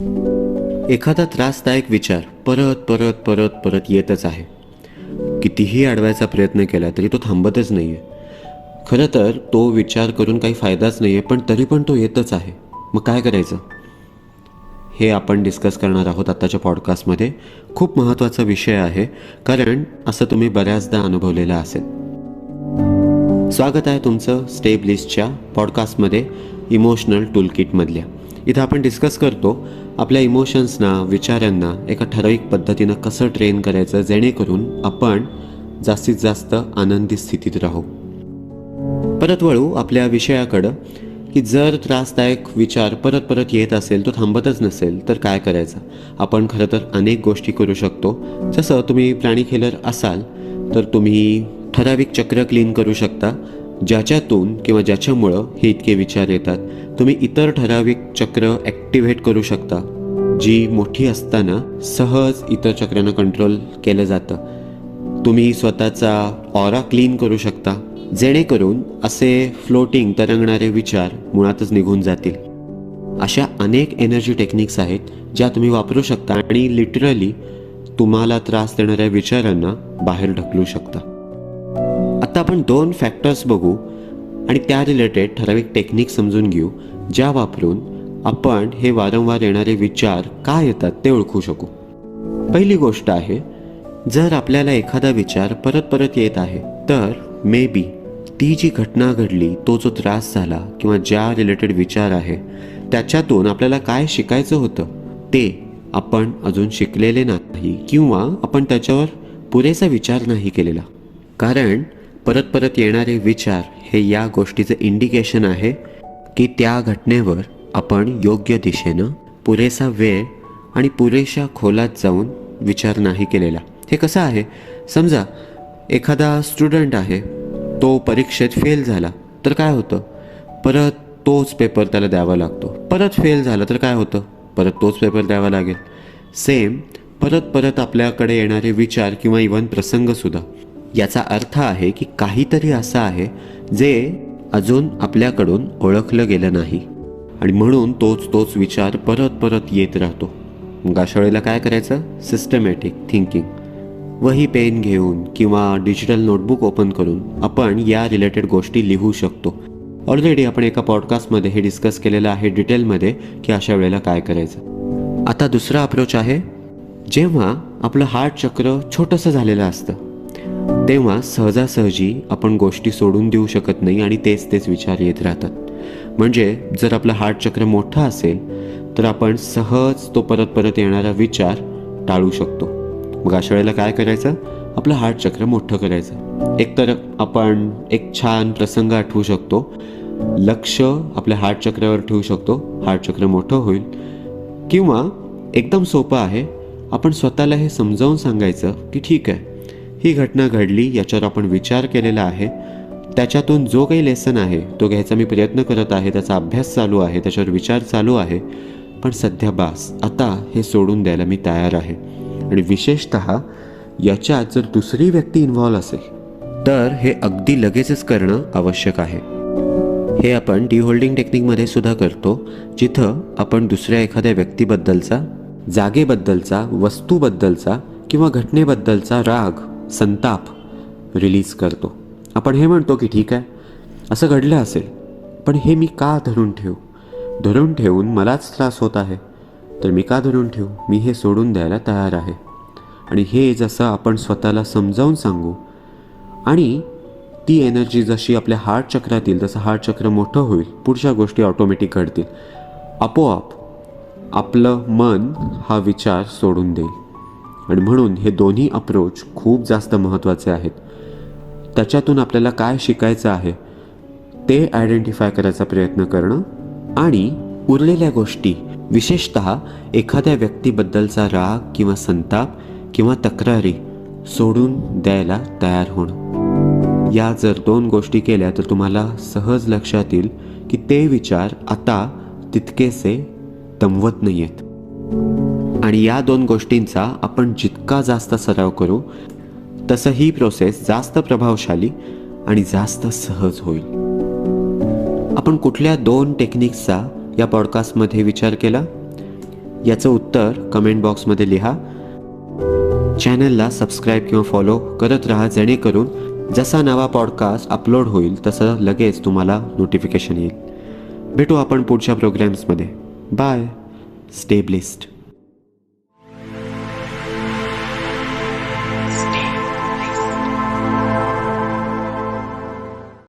एखादा त्रासदायक विचार परत परत परत परत येतच आहे. कितीही अडवायचा प्रयत्न केला तरी तो थांबतच नाही आहे खरं तर तो विचार करून काही फायदाच नाही आहे पण तरी पण तो येतच आहे. मग काय करायचं? हे आपण डिस्कस करणार आहोत आत्ताच्या पॉडकास्टमध्ये खूप महत्त्वाचा विषय आहे कारण असं तुम्ही बऱ्याचदा अनुभवलेलं असेल. स्वागत आहे तुमचं स्टेप लिस्टच्या पॉडकास्टमध्ये इमोशनल टूलकिटमधल्या इथं आपण डिस्कस करतो आपल्या इमोशन्सना विचारांना एका ठराविक पद्धतीनं कसं ट्रेन करायचं जेणेकरून आपण जास्तीत जास्त आनंदी स्थितीत राहू. परत वळू आपल्या विषयाकडं की जर त्रासदायक विचार परत परत येत असेल तो थांबतच नसेल तर काय करायचं? आपण खरं तर अनेक गोष्टी करू शकतो. जसं तुम्ही प्राणी खेलर असाल तर तुम्ही ठराविक चक्र क्लीन करू शकता. ज्याच्यातून किंवा ज्याच्यामुळं हे इतके विचार येतात. तुम्ही इतर ठराविक चक्र ॲक्टिव्हेट करू शकता. जी मोठी असताना सहज इतर चक्रांना कंट्रोल केलं जातं. तुम्ही स्वतःचा ऑरा क्लीन करू शकता. जेणेकरून असे फ्लोटिंग तरंगणारे विचार मुळातच निघून जातील. अशा अनेक एनर्जी टेक्निक्स आहेत ज्या तुम्ही वापरू शकता आणि लिटरली तुम्हाला त्रास देणाऱ्या विचारांना बाहेर ढकलू शकता. आता आपण दोन फॅक्टर्स बघू आणि त्या रिलेटेड ठराविक टेक्निक समजून घेऊ ज्या वापरून आपण हे वारंवार येणारे विचार का येतात ते ओळखू शकू. पहिली गोष्ट आहे जर आपल्याला एखादा विचार परत परत येत आहे तर मे बी ती जी घटना घडली तो जो त्रास झाला किंवा ज्या रिलेटेड विचार आहे त्याच्यातून आपल्याला काय शिकायचं होतं ते आपण अजून शिकलेले नाही किंवा आपण त्याच्यावर पुरेसा विचार नाही केलेला. कारण परत परत येणारे विचार हे या गोष्टीचं इंडिकेशन आहे की त्या घटनेवर आपण योग्य दिशेनं पुरेसा वेळ आणि पुरेशा खोलात जाऊन विचार नाही केलेला. हे कसं आहे? समजा एखादा स्टुडंट आहे तो परीक्षेत फेल झाला तर काय होतं? परत तोच पेपर त्याला द्यावा लागतो. परत फेल झाला तर काय होतं? परत तोच पेपर द्यावा लागेल. सेम परत परत आपल्याकडे येणारे विचार किंवा इव्हन प्रसंगसुद्धा याचा अर्थ आहे की काहीतरी असं आहे जे अजून आपल्याकडून ओळखलं गेलं नाही. आणि म्हणून तोच तोच विचार परत परत येत राहतो. मग अशा वेळेला काय करायचं? सिस्टमॅटिक थिंकिंग वही पेन घेऊन किंवा डिजिटल नोटबुक ओपन करून आपण या रिलेटेड गोष्टी लिहू शकतो. ऑलरेडी आपण एका पॉडकास्टमध्ये हे डिस्कस केलेलं आहे डिटेलमध्ये की अशा वेळेला काय करायचं. आता दुसरा अप्रोच आहे जेव्हा आपलं हार्ट चक्र छोटंसं झालेलं असतं. तेव्हा सहजासहजी आपण गोष्टी सोडून देऊ शकत नाही आणि तेच तेच विचार येत राहतात. म्हणजे जर आपलं हार्टचक्र मोठं असेल तर आपण सहज तो परत परत येणारा विचार टाळू शकतो. मग अशा वेळेला काय करायचं? आपलं हार्टचक्र मोठं करायचं. एकतर आपण एक छान प्रसंग आठवू शकतो. लक्ष आपल्या हार्टचक्रावर ठेवू शकतो. हार्टचक्र मोठं होईल. किंवा एकदम सोपं आहे आपण स्वतःला हे समजावून सांगायचं की ठीक आहे ही घटना घडली याच्यावर आपण विचार केलेला आहे. त्याच्यातून जो काही लेसन आहे तो घ्यायचा मी प्रयत्न करत आहे त्याचा अभ्यास चालू आहे त्याच्यावर विचार चालू आहे. पण सध्या बास आता हे सोडून द्यायला मी तयार आहे. आणि विशेषत याच्यात जर दुसरी व्यक्ती इन्व्हॉल्व असेल तर हे अगदी लगेचच करणं आवश्यक आहे. हे आपण डी होल्डिंग टेक्निकमध्ये सुद्धा करतो जिथं आपण दुसऱ्या एखाद्या व्यक्तीबद्दलचा जागेबद्दलचा वस्तूबद्दलचा किंवा घटनेबद्दलचा राग संताप रिलीज करतो. आपण हे म्हणतो की ठीक आहे असं घडलं असेल पण हे मी का धरून ठेवू? धरून ठेवून मलाच त्रास होत आहे तर मी का धरून ठेवू? मी हे सोडून द्यायला तयार आहे. आणि हे जसं आपण स्वतःला समजावून सांगू आणि ती एनर्जी जशी आपल्या हार्ट चक्रात येईल तसं हार्ट चक्र मोठं होईल पुढच्या गोष्टी ऑटोमॅटिक घडतील. आपोआप आपलं मन हा विचार सोडून देईल. आणि म्हणून हे दोन्ही अप्रोच खूप जास्त महत्त्वाचे आहेत. त्याच्यातून आपल्याला काय शिकायचं आहे ते आयडेंटिफाय करायचा प्रयत्न करणं आणि उरलेल्या गोष्टी विशेषत एखाद्या व्यक्तीबद्दलचा राग किंवा संताप किंवा तक्रारी सोडून द्यायला तयार होणं. या जर दोन गोष्टी केल्या तर तुम्हाला सहज लक्षात येईल की ते विचार आता तितकेसे दमवत नाही आहेत आणि या दोन गोष्टींचा आपण जितका जास्त सराव करू तसं ही प्रोसेस जास्त प्रभावशाली आणि जास्त सहज होईल. आपण कुठल्या दोन टेक्निक्सचा या पॉडकास्टमध्ये विचार केला? याचं उत्तर कमेंट बॉक्समध्ये लिहा. चॅनलला सबस्क्राईब किंवा फॉलो करत राहा जेणेकरून जसा नवा पॉडकास्ट अपलोड होईल तसं लगेच तुम्हाला नोटिफिकेशन येईल. भेटू आपण पुढच्या प्रोग्रॅम्समध्ये बाय Stay blessed.